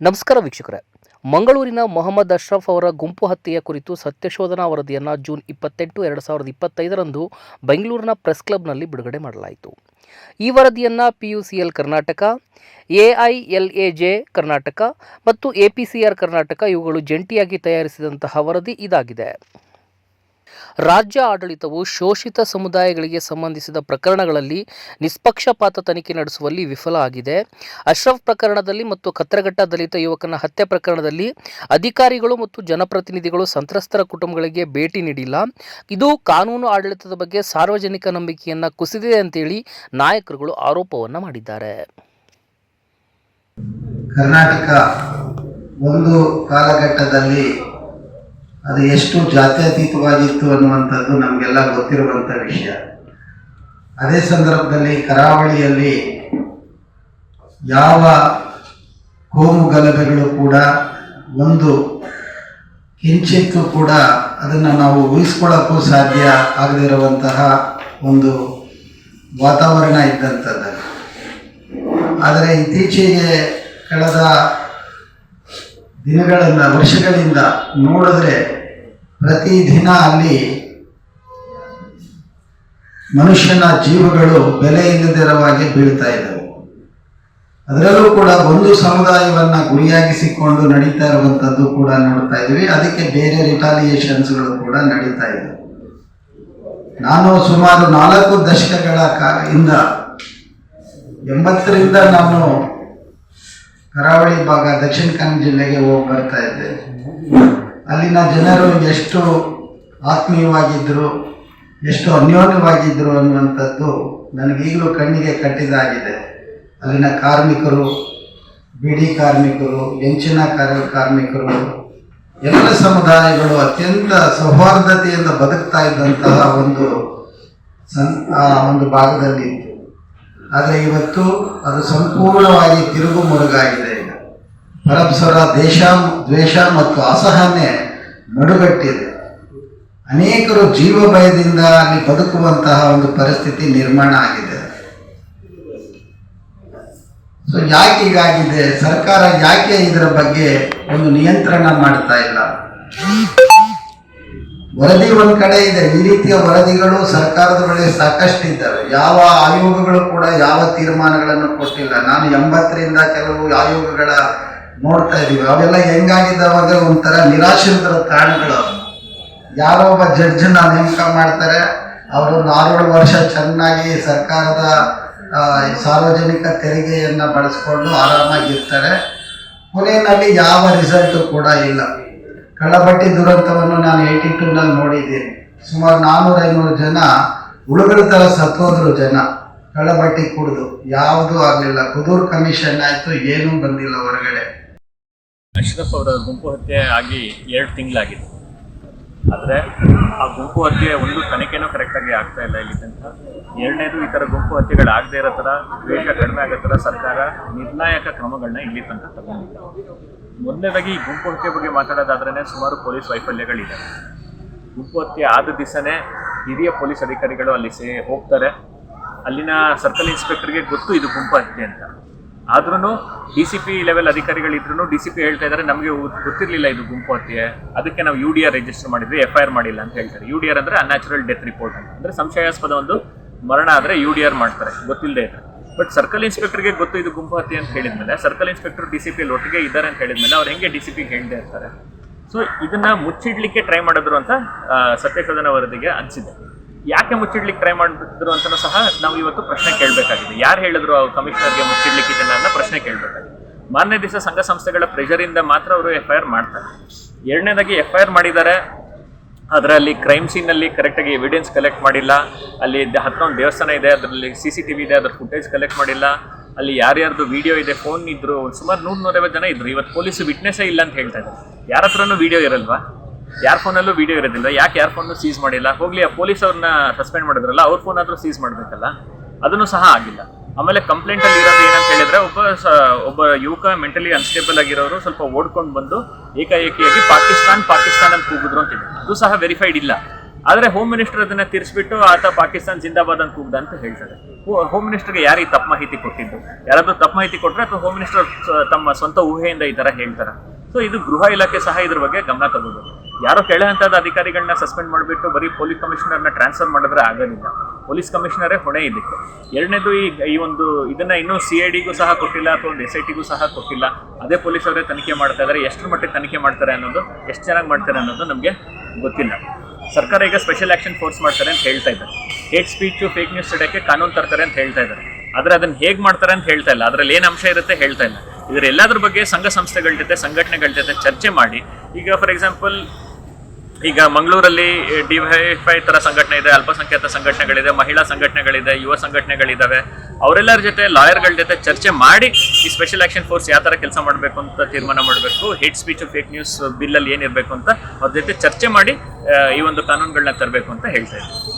ನಮಸ್ಕಾರ ವೀಕ್ಷಕರೇ. ಮಂಗಳೂರಿನ ಮೊಹಮ್ಮದ್ ಅಶ್ರಫ್ ಅವರ ಗುಂಪು ಹತ್ಯೆಯ ಕುರಿತು ಸತ್ಯಶೋಧನಾ ವರದಿಯನ್ನು ಜೂನ್ ಇಪ್ಪತ್ತೆಂಟು, ಎರಡು ಸಾವಿರದ ಇಪ್ಪತ್ತೈದರಂದು ಬೆಂಗಳೂರಿನ ಪ್ರೆಸ್ ಕ್ಲಬ್ನಲ್ಲಿ ಬಿಡುಗಡೆ ಮಾಡಲಾಯಿತು. ಈ ವರದಿಯನ್ನು P U C L Karnataka, A I L A J Karnataka ಮತ್ತು A P C R Karnataka ಇವುಗಳು ಜಂಟಿಯಾಗಿ ತಯಾರಿಸಿದಂತಹ ವರದಿ ಇದಾಗಿದೆ. ರಾಜ್ಯ ಆಡಳಿತವು ಶೋಷಿತ ಸಮುದಾಯಗಳಿಗೆ ಸಂಬಂಧಿಸಿದ ಪ್ರಕರಣಗಳಲ್ಲಿ ನಿಷ್ಪಕ್ಷಪಾತ ತನಿಖೆ ನಡೆಸುವಲ್ಲಿ ವಿಫಲ ಆಗಿದೆ. ಅಶ್ರಫ್ ಪ್ರಕರಣದಲ್ಲಿ ಮತ್ತು ಕತ್ತರಘಟ್ಟ ದಲಿತ ಯುವಕನ ಹತ್ಯೆ ಪ್ರಕರಣದಲ್ಲಿ ಅಧಿಕಾರಿಗಳು ಮತ್ತು ಜನಪ್ರತಿನಿಧಿಗಳು ಸಂತ್ರಸ್ತರ ಕುಟುಂಬಗಳಿಗೆ ಭೇಟಿ ನೀಡಿಲ್ಲ. ಇದು ಕಾನೂನು ಆಡಳಿತದ ಬಗ್ಗೆ ಸಾರ್ವಜನಿಕ ನಂಬಿಕೆಯನ್ನು ಕುಸಿದಿದೆ ಅಂತೇಳಿ ನಾಯಕರುಗಳು ಆರೋಪವನ್ನು ಮಾಡಿದ್ದಾರೆ. ಕರ್ನಾಟಕ ಒಂದು ಕಾಲಘಟ್ಟದಲ್ಲಿ ಅದು ಎಷ್ಟು ಜಾತ್ಯತೀತವಾಗಿತ್ತು ಅನ್ನುವಂಥದ್ದು ನಮಗೆಲ್ಲ ಗೊತ್ತಿರುವಂಥ ವಿಷಯ. ಅದೇ ಸಂದರ್ಭದಲ್ಲಿ ಕರಾವಳಿಯಲ್ಲಿ ಯಾವ ಕೋಮು ಗಲಭೆಗಳು ಕೂಡ ಒಂದು ಕಿಂಚಿತ್ತು ಕೂಡ ಅದನ್ನು ನಾವು ಉಳಿಸ್ಕೊಳ್ಳೋಕ್ಕೂ ಸಾಧ್ಯ ಆಗದಿರುವಂತಹ ಒಂದು ವಾತಾವರಣ ಇದ್ದಂಥದ್ದು. ಆದರೆ ಇತ್ತೀಚೆಗೆ ಕಳೆದ ದಿನಗಳಿಂದ ವರ್ಷಗಳಿಂದ ನೋಡಿದ್ರೆ ಪ್ರತಿದಿನ ಅಲ್ಲಿ ಮನುಷ್ಯನ ಜೀವಗಳು ಬೆಲೆ ಇಲ್ಲದಿರವಾಗಿ ಬೀಳ್ತಾ ಇದ್ದವು. ಅದರಲ್ಲೂ ಕೂಡ ಒಂದು ಸಮುದಾಯವನ್ನ ಗುರಿಯಾಗಿಸಿಕೊಂಡು ನಡೀತಾ ಇರುವಂಥದ್ದು ಕೂಡ ನೋಡ್ತಾ ಇದ್ವಿ. ಅದಕ್ಕೆ ಬೇರೆ ರಿಟಾಲಿಯೇಷನ್ಸ್ಗಳು ಕೂಡ ನಡೀತಾ ಇದೆ ನಾನು ಸುಮಾರು ನಾಲ್ಕು ದಶಕಗಳ ಕಾ ಇಂದ ಎಂಬತ್ತರಿಂದ ನಾನು ಕರಾವಳಿ ಭಾಗ ದಕ್ಷಿಣ ಕನ್ನಡ ಜಿಲ್ಲೆಗೆ ಹೋಗಿ ಬರ್ತಾ ಇದ್ದೆ. ಅಲ್ಲಿನ ಜನರು ಎಷ್ಟು ಆತ್ಮೀಯವಾಗಿದ್ದರು ಎಷ್ಟು ಅನ್ಯೋನ್ಯವಾಗಿದ್ದರು ಅನ್ನುವಂಥದ್ದು ನನಗೀಗಲೂ ಕಣ್ಣಿಗೆ ಕಟ್ಟಿದಾಗಿದೆ. ಅಲ್ಲಿನ ಕಾರ್ಮಿಕರು, ಬಿಡಿ ಕಾರ್ಮಿಕರು ಎಂಚಿನ ಕಾರ್ಯ ಕಾರ್ಮಿಕರು, ಎಲ್ಲ ಸಮುದಾಯಗಳು ಅತ್ಯಂತ ಸೌಹಾರ್ದತೆಯಿಂದ ಬದುಕ್ತಾ ಇದ್ದಂತಹ ಒಂದು ಸನ್ ಆ ಒಂದು ಭಾಗದಲ್ಲಿ ಆದರೆ ಇವತ್ತು ಅದು ಸಂಪೂರ್ಣವಾಗಿ ತಿರುಗು ಮುರುಗಾಗಿದೆ ಈಗ. ಪರಸ್ಪರ ದೇಶ, ದ್ವೇಷ ಮತ್ತು ಅಸಹನೆ ನಡುಗಟ್ಟಿದೆ. ಅನೇಕರು ಜೀವ ಭಯದಿಂದ ಬದುಕುವಂತಹ ಒಂದು ಪರಿಸ್ಥಿತಿ ನಿರ್ಮಾಣ ಆಗಿದೆ. ಸೊ ಯಾಕೆ ಹೀಗಾಗಿದೆ? ಸರ್ಕಾರ ಯಾಕೆ ಇದರ ಬಗ್ಗೆ ಒಂದು ನಿಯಂತ್ರಣ ಮಾಡ್ತಾ ಇಲ್ಲ? ವರದಿ ಒಂದು ಕಡೆ ಇದೆ. ಈ ರೀತಿಯ ವರದಿಗಳು ಸರ್ಕಾರದ ಬಳಿ ಸಾಕಷ್ಟು ಇದ್ದಾವೆ ಯಾವ ಆಯೋಗಗಳು ಕೂಡ ಯಾವ ತೀರ್ಮಾನಗಳನ್ನು ಕೊಟ್ಟಿಲ್ಲ. ನಾನು ಎಂಬತ್ತರಿಂದ ಕೆಲವು ಆಯೋಗಗಳ ನೋಡ್ತಾ ಇದ್ದೀವಿ. ಅವೆಲ್ಲ ಹೆಂಗಾಗಿದ್ದಾವಾಗ ಒಂಥರ ನಿರಾಶ್ರಿತರ ತಾಣಗಳು. ಯಾರೋ ಒಬ್ಬ ಜಡ್ಜನ್ನ ನೇಮಕ ಮಾಡ್ತಾರೆ. ಅವರು ಆರೇಳು ವರ್ಷ ಚೆನ್ನಾಗಿ ಸರ್ಕಾರದ ಸಾರ್ವಜನಿಕ ತೆರಿಗೆಯನ್ನ ಬಳಸ್ಕೊಂಡು ಆರಾಮಾಗಿರ್ತಾರೆ. ಕೊನೆಯಲ್ಲಿ ಯಾವ ರಿಸಲ್ಟು ಕೂಡ ಇಲ್ಲ. ಕಳ್ಳಬಟ್ಟಿ ದುರಂತವನ್ನು ನಾನು ಏಯ್ಟಿ ಟೂನಲ್ಲಿ ನೋಡಿದ್ದೀನಿ. ಸುಮಾರು ನಾನ್ನೂರ ಐನೂರು ಜನ ಉಳುಗಳ ಥರ ಸತ್ತೋದ್ರು ಜನ. ಕಳ್ಳಬಟ್ಟಿ ಕುಡಿದು ಯಾವುದೂ ಆಗಲಿಲ್ಲ. ಕುದೂರ್ ಕಮಿಷನ್ ಆಯಿತು, ಏನೂ ಬಂದಿಲ್ಲ ಹೊರಗಡೆ. ಅಶ್ರಫ್ ಅವರ ಗುಂಪು ಹತ್ಯೆ ಆಗಿ ಎರಡು ತಿಂಗಳಾಗಿದೆ. ಆದರೆ ಆ ಗುಂಪು ಹತ್ಯೆ ಒಂದು ತನಿಖೆನೂ ಕರೆಕ್ಟಾಗಿ ಆಗ್ತಾ ಇಲ್ಲ ಇಲ್ಲಿ ತನಕ. ಎರಡನೇದು ಈ ಥರ ಗುಂಪು ಹತ್ಯೆಗಳಾಗದೇ ಇರೋ ಥರ ದ್ವೇಷ ಕಡಿಮೆ ಆಗೋ ಥರ ಸರ್ಕಾರ ನಿರ್ಣಾಯಕ ಕ್ರಮಗಳನ್ನ ಇಲ್ಲಿ ತನಕ ತಗೊಂಡಿಲ್ಲ ಮೊದಲನೇದಾಗಿ ಈ ಗುಂಪು ಹತ್ಯೆ ಬಗ್ಗೆ ಮಾತಾಡೋದಾದ್ರೇ ಸುಮಾರು ಪೊಲೀಸ್ ವೈಫಲ್ಯಗಳಿದೆ. ಗುಂಪು ಹತ್ಯೆ ಆದ ದಿವಸನೇ ಹಿರಿಯ ಪೊಲೀಸ್ ಅಧಿಕಾರಿಗಳು ಅಲ್ಲಿ ಸೇ ಹೋಗ್ತಾರೆ. ಅಲ್ಲಿನ ಸರ್ಕಲ್ ಇನ್ಸ್ಪೆಕ್ಟರ್ಗೆ ಗೊತ್ತು ಇದು ಗುಂಪು ಹತ್ಯೆ ಅಂತ. ಆದ್ರೂ ಡಿ ಸಿ ಪಿ ಲೆವೆಲ್ ಅಧಿಕಾರಿಗಳಿದ್ರು ಡಿ ಸಿ ಪಿ ಹೇಳ್ತಾ ಇದ್ದಾರೆ ನಮಗೆ ಗೊತ್ತಿರಲಿಲ್ಲ ಇದು ಗುಂಪು ಹತ್ಯೆ. ಅದಕ್ಕೆ ನಾವು ಯು ಡಿ ಆರ್ ರಿಜಿಸ್ಟರ್ ಮಾಡಿದ್ವಿ ಎಫ್ ಐ ಆರ್ ಮಾಡಿಲ್ಲ ಅಂತ ಹೇಳ್ತಾರೆ. ಯು ಡಿ ಆರ್ ಅಂದ್ರೆ ಅನ್ಯಾಚುರಲ್ ಡೆತ್ ರಿಪೋರ್ಟ್ ಅಂತ. ಅಂದ್ರೆ ಸಂಶಯಾಸ್ಪದ ಒಂದು ಮರಣ ಆದರೆ ಯು ಡಿ ಆರ್ ಮಾಡ್ತಾರೆ ಗೊತ್ತಿಲ್ಲದೆ ಇದ್ರೆ. ಬಟ್ ಸರ್ಕಲ್ ಇನ್ಸ್ಪೆಕ್ಟರ್ಗೆ ಗೊತ್ತು ಇದು ಗುಂಪು ಹತ್ಯೆ ಅಂತ ಹೇಳಿದ್ಮೇಲೆ circle inspector D C P ಒಟ್ಟಿಗೆ ಇದ್ದಾರೆ ಅಂತ ಹೇಳಿದ್ಮೇಲೆ ಅವ್ರು ಹೆಂಗೆ ಡಿ ಸಿ ಪಿಗೆ ಹೇಳ್ದೇ ಇರ್ತಾರೆ. ಸೊ ಇದನ್ನ ಮುಚ್ಚಿಡ್ಲಿಕ್ಕೆ ಟ್ರೈ ಮಾಡಿದ್ರು ಅಂತ ಸತ್ಯಸದನ ವರದಿಗೆ ಅನಿಸಿದೆ. ಯಾಕೆ ಮುಚ್ಚಿಡ್ಲಿಕ್ಕೆ ಟ್ರೈ ಮಾಡಿದ್ರು ಅಂತಲೂ ಸಹ ನಾವು ಇವತ್ತು ಪ್ರಶ್ನೆ ಕೇಳಬೇಕಾಗಿದೆ. ಯಾರು ಹೇಳಿದ್ರು ಅವ್ರು ಕಮಿಷನರ್ಗೆ ಮುಚ್ಚಿಡ್ಲಿಕ್ಕೆ ಇದನ್ನ ಅನ್ನೋ ಪ್ರಶ್ನೆ ಕೇಳಬೇಕಾಗಿದೆ. ಮಾರನೇ ದಿವಸ ಸಂಘ ಸಂಸ್ಥೆಗಳ ಪ್ರೆಷರಿಂದ ಮಾತ್ರ ಅವರು ಎಫ್ ಐ ಆರ್ ಮಾಡ್ತಾರೆ. ಎರಡನೇದಾಗಿ ಎಫ್ ಐ ಆರ್ ಮಾಡಿದ್ದಾರೆ. ಅದರಲ್ಲಿ ಕ್ರೈಮ್ ಸೀನಲ್ಲಿ ಕರೆಕ್ಟಾಗಿ ಎವಿಡೆನ್ಸ್ ಕಲೆಕ್ಟ್ ಮಾಡಿಲ್ಲ. ಅಲ್ಲಿ ಹತ್ತೊಂದು ದೇವಸ್ಥಾನ ಇದೆ, ಅದರಲ್ಲಿ ಸಿ ಸಿ ಟಿ ವಿ ಇದೆ, ಅದರ ಫುಟೇಜ್ ಕಲೆಕ್ಟ್ ಮಾಡಿಲ್ಲ. ಅಲ್ಲಿ ಯಾರ್ಯಾರ್ದು ವಿಡಿಯೋ ಇದೆ ಫೋನ್ ಇದ್ರು, ಸುಮಾರು ನೂರ ನೂರೈವತ್ತು ಜನ ಇದ್ರು. ಇವತ್ತು ಪೊಲೀಸ್ ವಿಟ್ನೆಸ್ಸೇ ಇಲ್ಲ ಅಂತ ಹೇಳ್ತಾ ಇದ್ದಾರೆ. ಯಾರ ಹತ್ರನೂ ವಿಡಿಯೋ ಇರಲ್ವಾ? ಯಾರ ಫೋನಲ್ಲೂ ವಿಡಿಯೋ ಇರೋದಿಲ್ಲ. ಯಾಕೆ ಯಾರ ಫೋನ್ ಸೀಸ್ ಮಾಡಿಲ್ಲ? ಹೋಗ್ಲಿ, ಆ ಪೊಲೀಸ್ ಅವ್ರನ್ನ ಸಸ್ಪೆಂಡ್ ಮಾಡಿದ್ರಲ್ಲ, ಅವ್ರ ಫೋನ್ ಆದ್ರೂ ಸೀಸ್ ಮಾಡಬೇಕಲ್ಲ? ಅದನ್ನು ಸಹ ಆಗಿಲ್ಲ. ಆಮೇಲೆ ಕಂಪ್ಲೇಂಟ್ ಅಲ್ಲಿ ಇರೋದು ಏನಂತ ಹೇಳಿದ್ರೆ, ಒಬ್ಬ ಒಬ್ಬ ಯುವಕ ಮೆಂಟಲಿ ಅನ್ಸ್ಟೇಬಲ್ ಆಗಿರೋರು ಸ್ವಲ್ಪ ಓಡ್ಕೊಂಡು ಬಂದು ಏಕಾಏಕಿಯಾಗಿ ಪಾಕಿಸ್ತಾನ್ ಪಾಕಿಸ್ತಾನ್ ಅಂತ ಕೂಗಿದ್ರು ಅಂತ ಅದು ಸಹ ವೆರಿಫೈಡ್ ಇಲ್ಲ. ಆದ್ರೆ ಹೋಮ್ ಮಿನಿಸ್ಟರ್ ಅದನ್ನ ತಿರ್ಸ್ಬಿಟ್ಟು ಆತ ಪಾಕಿಸ್ತಾನ್ ಜಿಂದಾಬಾದ್ ಅಂತ ಕೂಗ್ದ ಅಂತ ಹೇಳ್ತಾರೆ. ಹೋಮ್ ಹೋಮ್ ಮಿನಿಸ್ಟರ್ಗೆ ಯಾರಿಗೆ ತಪ್ಪು ಮಾಹಿತಿ ಕೊಟ್ಟಿದ್ದು? ಯಾರಾದ್ರೂ ತಪ್ಪು ಮಾಹಿತಿ ಕೊಟ್ಟರೆ ಅಥವಾ ಹೋಮ್ ಮಿನಿಸ್ಟರ್ ತಮ್ಮ ಸ್ವಂತ ಊಹೆಯಿಂದ ಈ ತರ ಹೇಳ್ತಾರೆ? ಸೊ ಇದು ಗೃಹ ಇಲಾಖೆ ಸಹ ಇದ್ರ ಬಗ್ಗೆ ಗಮನ ತಗೋಬೇಕು ಯಾರೋ ಕೆಳ ಅಧಿಕಾರಿಗಳನ್ನ ಸಸ್ಪೆಂಡ್ ಮಾಡಿಬಿಟ್ಟು ಬರೀ ಪೊಲೀಸ್ ಕಮಿಷನರ್ನ ಟ್ರಾನ್ಸ್ಫರ್ ಮಾಡಿದ್ರೆ ಆಗೋದಿಲ್ಲ ಪೊಲೀಸ್ ಕಮಿಷನರೇ ಹೊಣೆ ಇದಕ್ಕೆ ಎರಡನೇದು ಈ ಈ ಒಂದು ಇದನ್ನ ಇನ್ನೂ ಸಿ ಐ ಡಿಗೂ ಸಹ ಕೊಟ್ಟಿಲ್ಲ ಅಥವಾ ಒಂದು ಎಸ್ ಐ ಟಿಗೂ ಸಹ ಕೊಟ್ಟಿಲ್ಲ. ಅದೇ ಪೊಲೀಸ್ ಅವರೇ ತನಿಖೆ ಮಾಡ್ತಾ ಇದ್ದಾರೆ ಎಷ್ಟು ಮಟ್ಟಿಗೆ ತನಿಖೆ ಮಾಡ್ತಾರೆ ಅನ್ನೋದು, ಎಷ್ಟು ಚೆನ್ನಾಗಿ ಮಾಡ್ತಾರೆ ಅನ್ನೋದು ನಮಗೆ ಗೊತ್ತಿಲ್ಲ. ಸರ್ಕಾರ ಈಗ ಸ್ಪೆಷಲ್ ಆಕ್ಷನ್ ಫೋರ್ಸ್ ಮಾಡ್ತಾರೆ ಅಂತ ಹೇಳ್ತಾ ಇದ್ದಾರೆ. ಹೇಟ್ ಸ್ಪೀಚು ಫೇಕ್ ನ್ಯೂಸ್ ತಡೆಯೋಕ್ಕೆ ಕಾನೂನು ತರ್ತಾರೆ ಅಂತ ಹೇಳ್ತಾ ಇದ್ದಾರೆ. ಆದರೆ ಅದನ್ನು ಹೇಗೆ ಮಾಡ್ತಾರೆ ಅಂತ ಹೇಳ್ತಾ ಇಲ್ಲ. ಅದರಲ್ಲಿ ಏನು ಅಂಶ ಇರುತ್ತೆ ಹೇಳ್ತಾ ಇಲ್ಲ. ಇದರ ಎಲ್ಲದ್ರ ಬಗ್ಗೆ ಸಂಘ ಸಂಸ್ಥೆಗಳ ಜೊತೆ, ಸಂಘಟನೆಗಳ ಜೊತೆ ಚರ್ಚೆ ಮಾಡಿ. ಈಗ ಫಾರ್ ಎಕ್ಸಾಂಪಲ್ ಈಗ ಮಂಗಳೂರಲ್ಲಿ ಡಿವೈಫೈ ಥರ ಸಂಘಟನೆ ಇದೆ, ಅಲ್ಪಸಂಖ್ಯಾತ ಸಂಘಟನೆಗಳಿದೆ, ಮಹಿಳಾ ಸಂಘಟನೆಗಳಿದೆ, ಯುವ ಸಂಘಟನೆಗಳಿದ್ದಾವೆ ಅವರೆಲ್ಲರ ಜೊತೆ ಲಾಯರ್ಗಳ ಜೊತೆ ಚರ್ಚೆ ಮಾಡಿ ಈ ಸ್ಪೆಷಲ್ ಆಕ್ಷನ್ ಫೋರ್ಸ್ ಯಾವ ಥರ ಕೆಲಸ ಮಾಡಬೇಕು ಅಂತ ತೀರ್ಮಾನ ಮಾಡಬೇಕು ಹೇಟ್ ಸ್ಪೀಚ್ ಫೇಕ್ ನ್ಯೂಸ್ ಬಿಲ್ಲಲ್ಲಿ ಏನಿರಬೇಕು ಅಂತ ಅವ್ರ ಜೊತೆ ಚರ್ಚೆ ಮಾಡಿ ಈ ಒಂದು ಕಾನೂನುಗಳನ್ನ ತರಬೇಕು ಅಂತ ಹೇಳ್ತಾ ಇದ್ದೀನಿ.